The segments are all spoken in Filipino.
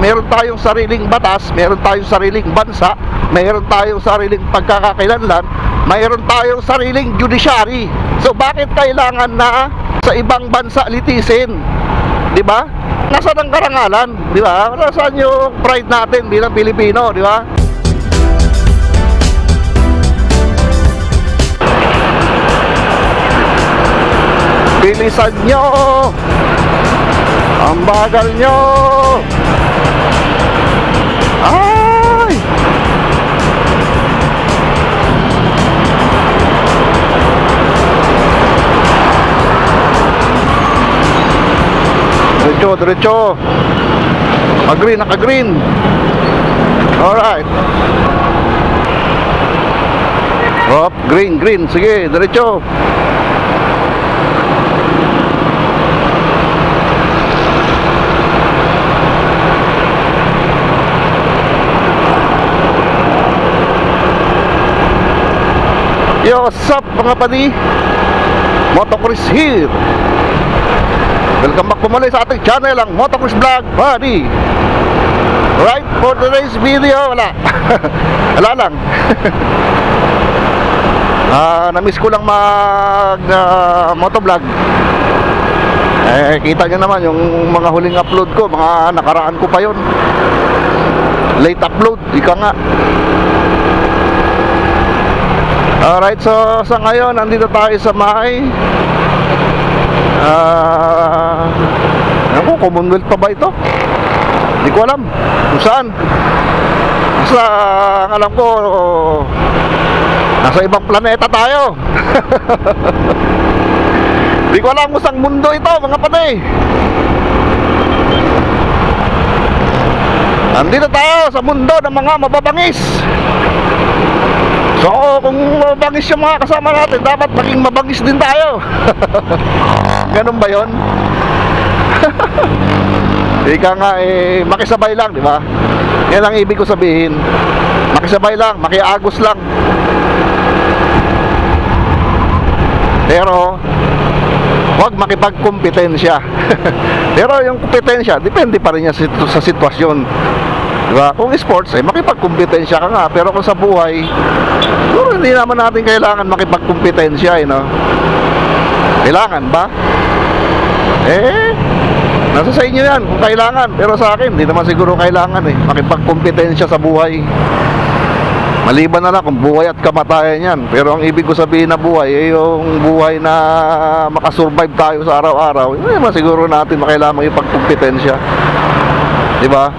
meron tayong sariling batas, meron tayong sariling bansa, meron tayong sariling pagkakakilanlan, mayroon tayong sariling judiciary. So bakit kailangan na sa ibang bansa litisin? 'Di ba? Nasaan ang karangalan, 'di ba? Nasaan yung pride natin bilang Pilipino, 'di ba? Bilisan nyo! Ang bagal nyo! Diretso, diretso. Naka-green, naka-green. Alright. Hop, green, green. Sige, diretso. Yo, what's up mga padi? Motocross here Welcome back po muli sa ating channel ang Motocross Vlog Buddy. Right, for today's video, wala. Wala lang. Ah, na-miss ko lang mag uh, motovlog. Eh, kita nyo naman yung mga huling upload ko Mga nakaraan ko pa yon Late upload, ika nga. Alright, so sa ngayon, nandito tayo sa may Ah, uh, ko, Commonwealth pa ba ito? Hindi ko alam kung saan. Basta ang alam ko, nasa ibang planeta tayo. Hindi ko alam kung saan mundo ito, mga patay. Nandito tayo sa mundo ng mga mababangis. So kung mabangis yung mga kasama natin Dapat maging mabangis din tayo. Ganun ba yon? Ika nga eh Makisabay lang di ba? Yan ang ibig ko sabihin. Makisabay lang, makiagos lang. Pero Huwag makipagkompetensya Pero yung kompetensya Depende pa rin yan sa, sa sitwasyon Diba? Kung sports, eh, makipagkompetensya ka nga. Pero kung sa buhay, siguro hindi naman natin kailangan makipagkompetensya, eh, no? Kailangan ba? Eh, nasa sa inyo yan kung kailangan. Pero sa akin, hindi naman siguro kailangan, eh. Makipagkompetensya sa buhay. Maliban na lang kung buhay at kamatayan yan. Pero ang ibig ko sabihin na buhay, eh, yung buhay na makasurvive tayo sa araw-araw, naman siguro natin makailangan ipagkompetensya. Di ba?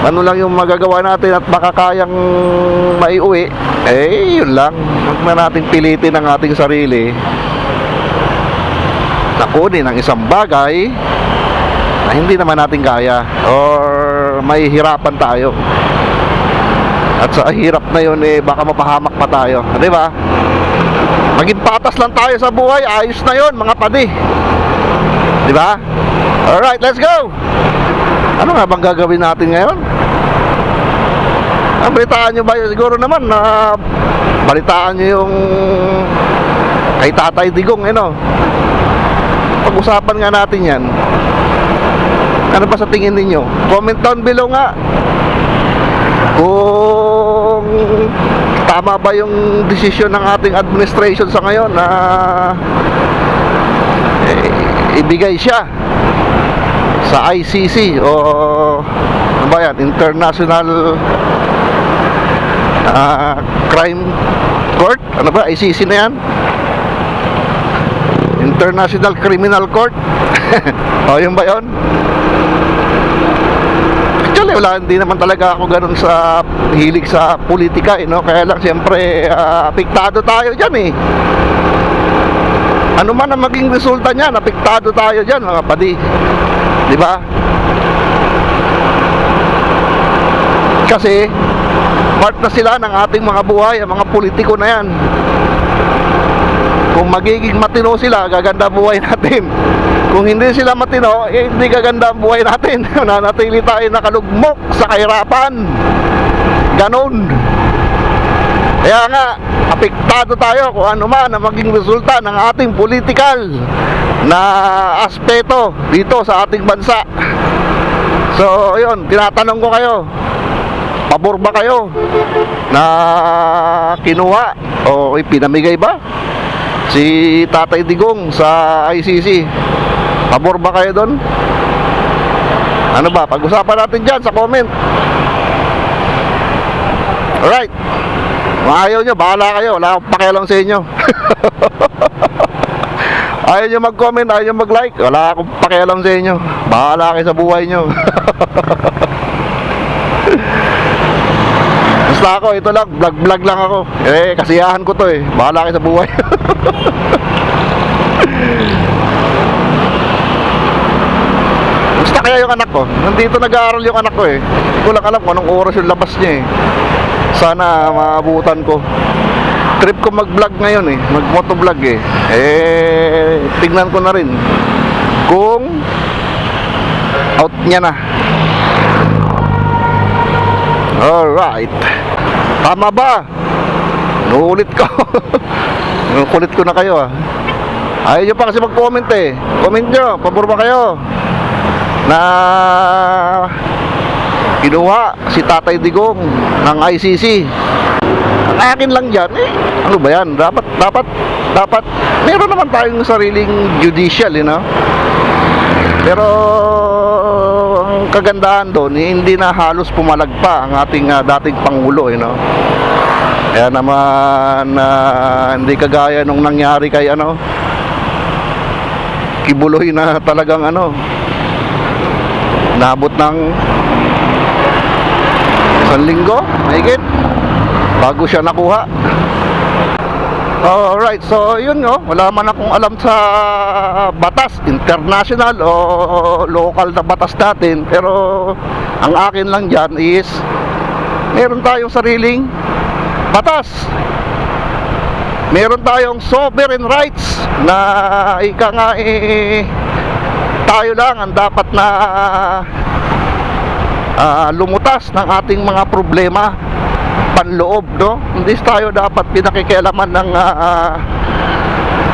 Ano lang yung magagawa natin at baka kayang maiuwi? Eh yun lang. Huwag na natin pilitin ang ating sarili. Na kunin ang isang bagay na hindi naman natin kaya or may hirapan tayo. At sa hirap na yun eh baka mapahamak pa tayo. Di ba? Maging patas lang tayo sa buhay. Ayos na yun mga padi. Di ba? Alright let's go ano nga bang gagawin natin ngayon? Ang balitaan nyo ba? Siguro naman na balitaan nyo yung kay Tatay Digong, eh? Pag-usapan nga natin yan. Ano ba sa tingin ninyo? Comment down below nga. Kung tama ba yung desisyon ng ating administration sa ngayon na eh, ibigay siya sa ICC o ano ba yan? International ah, Crime Court? Ano ba? ICC na yan? International Criminal Court? o yun ba yun? Actually, wala, hindi naman talaga ako ganun sa hilig sa politika, eh, no? Kaya lang, siyempre, ah, apektado tayo dyan, eh. Ano man ang maging resulta niyan, apektado tayo dyan, mga padi. Di ba? Kasi part na sila ng ating mga buhay, ang mga politiko na yan. Kung magiging matino sila, gaganda buhay natin. Kung hindi sila matino, eh, hindi gaganda ang buhay natin. Nanatili tayo nakalugmok sa kahirapan. Ganon. Kaya nga, apektado tayo kung ano man ang maging resulta ng ating political na aspeto dito sa ating bansa. So, ayun, tinatanong ko kayo. Pabor ba kayo na kinuha o ipinamigay ba si Tatay Digong sa ICC? Pabor ba kayo doon? Ano ba? Pag-usapan natin dyan sa comment. Alright. Kung ayaw nyo, bahala kayo. Wala akong pakialam sa inyo. ayaw nyo mag-comment, ayaw nyo mag-like. Wala akong pakialam sa inyo. Bahala kayo sa buhay nyo. Basta ako, ito lang, vlog-vlog lang ako. Eh, kasiyahan ko to eh. Bahala kayo sa buhay. Gusto kaya yung anak ko? Nandito nag-aaral yung anak ko eh. Hindi ko lang alam kung anong oras yung labas niya eh. Sana maabutan ko. Trip ko mag-vlog ngayon eh. Mag-motovlog eh. Eh, tignan ko na rin kung out niya na. Alright. Tama ba? Nuulit ko. Kulit ko na kayo ah. Ayaw nyo pa kasi mag-comment eh. Comment nyo, pabor ba kayo? Na kinuha si Tatay Digong ng ICC. Ang akin lang dyan, eh, ano ba yan? Dapat, dapat, dapat, meron naman tayong sariling judicial, you know? Pero ang kagandahan doon, eh, hindi na halos pumalagpa ang ating ah, dating Pangulo, you know? Kaya naman, ah, hindi kagaya nung nangyari kay ano, Kibuloy na talagang ano, nabot ng isang linggo, mahigit, bago siya nakuha. Alright, so yun no, wala man akong alam sa batas, international o local na batas natin, pero ang akin lang dyan is, meron tayong sariling batas. Meron tayong sovereign rights na ika nga eh, tayo lang ang dapat na ah, lumutas ng ating mga problema panloob, no? Hindi tayo dapat pinakikialaman ng ah,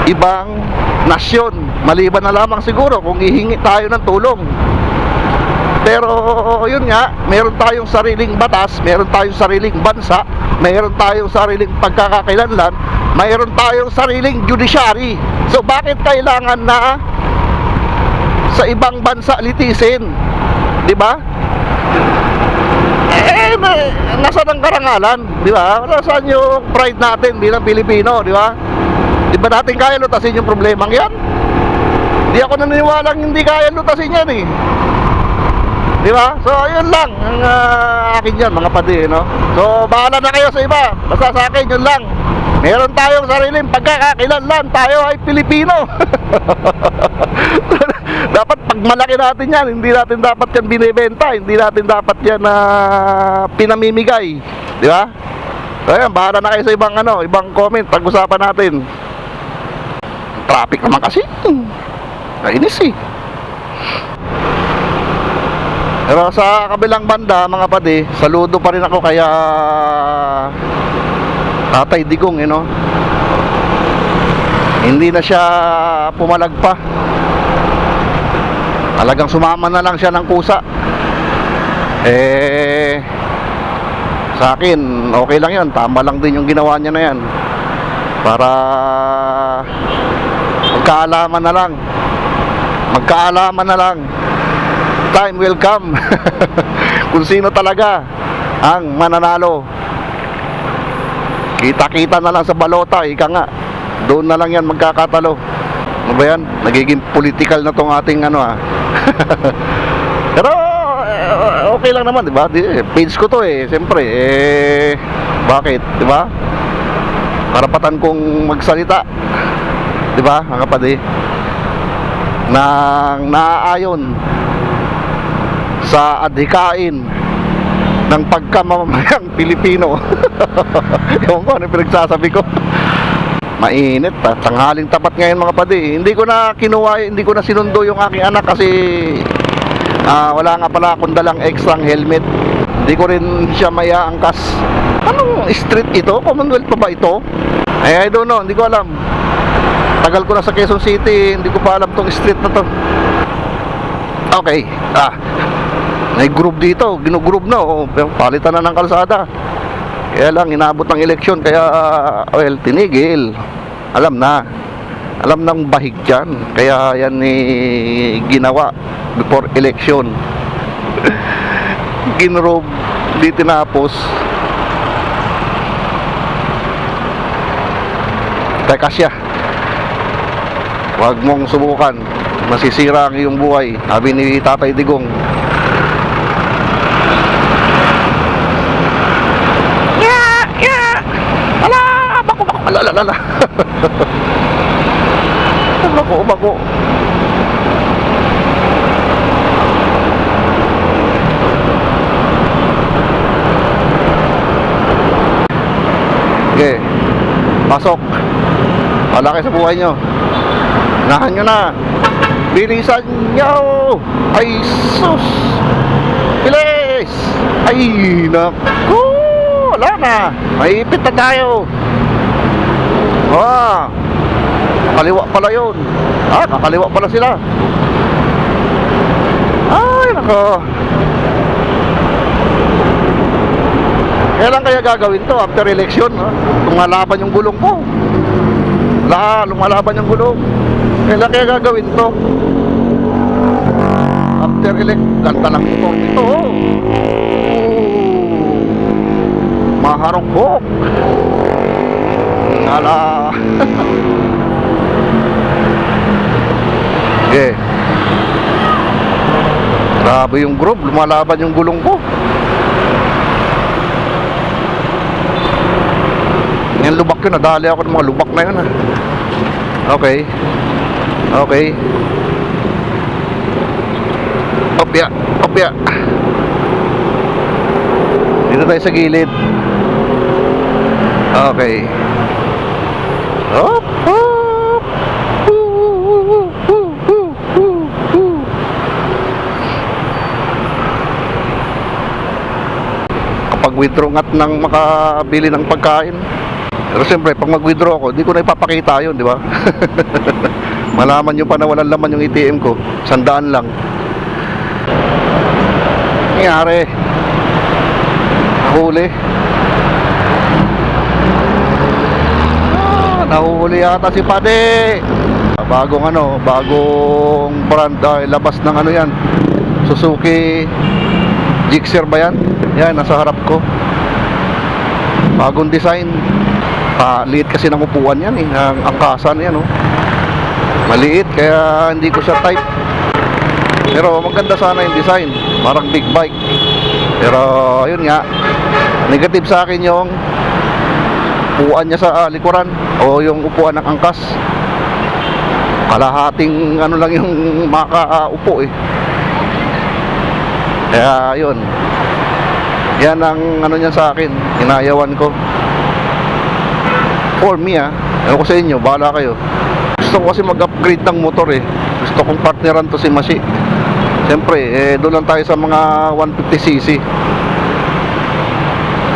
ibang nasyon. Maliban na lamang siguro kung ihingi tayo ng tulong. Pero yun nga, meron tayong sariling batas, meron tayong sariling bansa, meron tayong sariling pagkakakilanlan, mayroon tayong sariling judiciary. So bakit kailangan na sa ibang bansa litisin? 'Di ba? Eh, na- nasaan ang karangalan, di ba? Nasaan yung pride natin bilang Pilipino, di ba? Di ba natin kaya lutasin yung problemang yan? Di ako naniniwalang hindi kaya lutasin yan eh. Di ba? So, yun lang ang ah, akin yan, mga padi, no? So, bahala na kayo sa iba. Basta sa akin, yun lang. Meron tayong sariling pagkakakilanlan. Tayo ay Pilipino. dapat pag malaki natin yan, hindi natin dapat yan binibenta. Hindi natin dapat yan na pinamimigay. Di ba? Ayan, bahala na kayo sa ibang ano, ibang comment. Pag-usapan natin. Traffic naman kasi. Kainis eh. Pero sa kabilang banda, mga padi, saludo pa rin ako kaya Tatay Digong, you know. Hindi na siya pumalag pa. Talagang sumama na lang siya ng kusa. Eh, sa akin, okay lang yun. Tama lang din yung ginawa niya na yan. Para magkaalaman na lang. Magkaalaman na lang time will come kung sino talaga ang mananalo kita-kita na lang sa balota ika nga doon na lang yan magkakatalo ano ba yan nagiging political na tong ating ano ah pero eh, okay lang naman di ba Di- page ko to eh siyempre eh bakit di ba karapatan kong magsalita di ba mga kapatid nang naaayon sa adhikain ng pagkamamamayang Pilipino. Ewan ko ano pinagsasabi ko. Mainit ha. Tanghaling tapat ngayon mga padi. Hindi ko na kinuha, hindi ko na sinundo yung aking anak kasi ah, wala nga pala akong dalang extra helmet. Hindi ko rin siya maya angkas. Anong street ito? Commonwealth pa ba ito? Ay, I don't know. Hindi ko alam. Tagal ko na sa Quezon City. Hindi ko pa alam tong street na to. Okay. Ah, May group dito, ginugroup na, oh, palitan na ng kalsada. Kaya lang, inabot ng eleksyon, kaya, well, tinigil. Alam na. Alam ng bahig dyan. Kaya yan ni ginawa before election. Ginrob, di tinapos. Teka siya. Huwag mong subukan. Masisira ang iyong buhay. Sabi ni Tatay Digong. Bako, bako. Bako. Okay. Pasok. Wala kayo sa buhay nyo. Nahan nyo na. Bilisan nyo. Ay, sus. Bilis. Ay, naku. Wala na. Maipit na tayo. Ah. Kaliwa pala yun. Ah, kakaliwa pala sila. Ay, nako. Kailan kaya gagawin to after election? Ha? Lumalaban yung gulong ko. Wala, lumalaban yung gulong. Kailan kaya gagawin to? After elect, ganda ng motor nito. Oh. Maharongkok. Ala. okay. Grabe yung group, lumalaban yung gulong ko. Yung lubak yun, nadali ako ng mga lubak na yun. ah. Okay. Okay. Opya, opya. Dito tayo sa gilid. Okay. Hop, Kapag withdraw ngat ng makabili ng pagkain, pero siyempre, pag mag-withdraw ako, di ko na ipapakita yun, di ba? Malaman nyo pa na walang laman yung ATM ko. Sandaan lang. Nangyari. Nahuli. Ah, nahuli yata si Pade. Bagong ano, bagong brand, ay, labas ng ano yan. Suzuki Gixxer ba yan? Yan, nasa harap ko. Bagong design. Maliit kasi ng upuan yan eh. Ang angkasan yan oh. Maliit kaya hindi ko siya type. Pero maganda sana yung design. Parang big bike. Pero yun nga. Negative sa akin yung upuan niya sa ah, likuran o yung upuan ng angkas. Kalahating ano lang yung makaupo eh. Kaya yun. Yan ang ano niya sa akin. Inayawan ko for me ah, ewan ko sa inyo, bahala kayo. Gusto ko kasi mag-upgrade ng motor eh. Gusto kong partneran to si Masi. Siyempre, eh, doon lang tayo sa mga 150cc.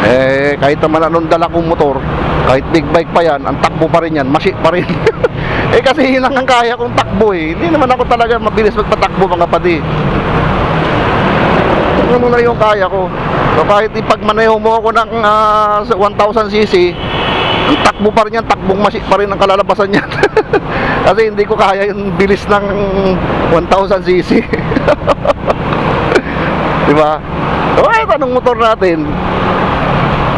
Eh, kahit naman anong dala kong motor, kahit big bike pa yan, ang takbo pa rin yan, Masi pa rin. eh kasi yun ang kaya kong takbo eh. Hindi naman ako talaga mabilis magpatakbo mga padi. Ano na yung kaya ko. So kahit ipagmaneho mo ako ng ah, 1000cc, ang takbo pa rin yan, takbong masi pa rin ang kalalabasan niyan. Kasi hindi ko kaya yung bilis ng 1000cc. Di ba? So, kahit anong motor natin,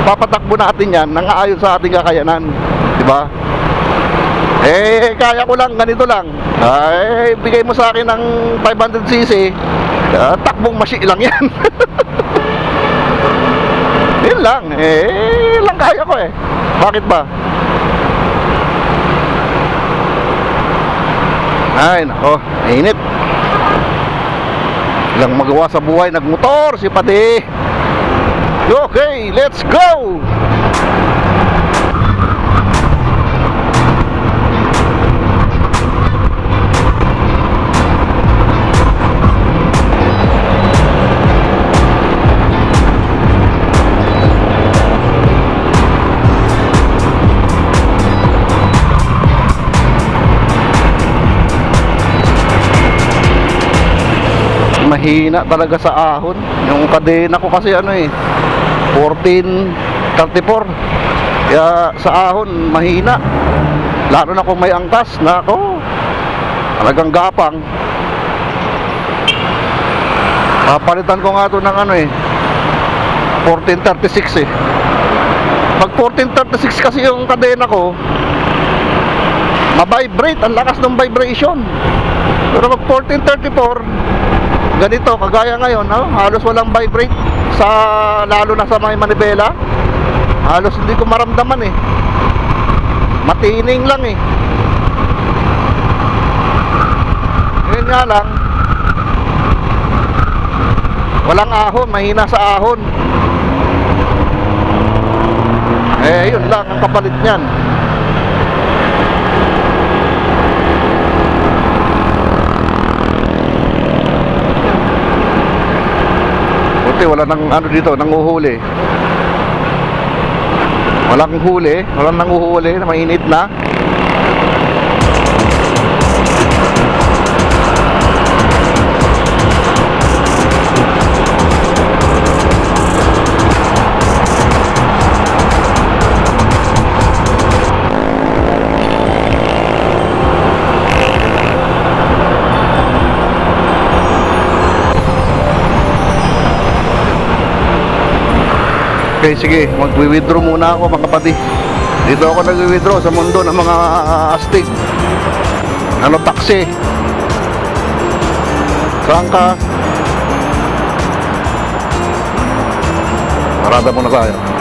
papatakbo natin yan nang aayon sa ating kakayanan. Di ba? Eh, kaya ko lang, ganito lang. Ay, bigay mo sa akin ng 500cc, ah, takbong masi lang yan. Yun lang. Eh, lang kaya ko eh. Bakit ba? Ay, nako. Init. Ilang magawa sa buhay. Nagmotor si Pati. Okay, let's go! Mahina talaga sa ahon. Yung kadena ko kasi ano eh, 1434. Kaya sa ahon, mahina. Lalo na kung may angkas, nako, talagang gapang. Papalitan ko nga to ng ano eh, 1436 eh. Pag 1436 kasi yung kadena ko, ma-vibrate, ang lakas ng vibration. Pero pag 1434, ganito, kagaya ngayon, no? halos walang vibrate sa lalo na sa mga manibela. Halos hindi ko maramdaman eh. Matining lang eh. Ngayon nga lang, walang ahon, mahina sa ahon. Eh, yun lang ang kapalit niyan. Buti wala nang ano dito, nang uhuli. Walang huli, walang nang uhuli, na mainit na. Okay, sige, magwi-withdraw muna ako mga kapatid. Dito ako nagwi-withdraw sa mundo ng mga astig. Ano, taxi. Saan ka? Parada muna tayo.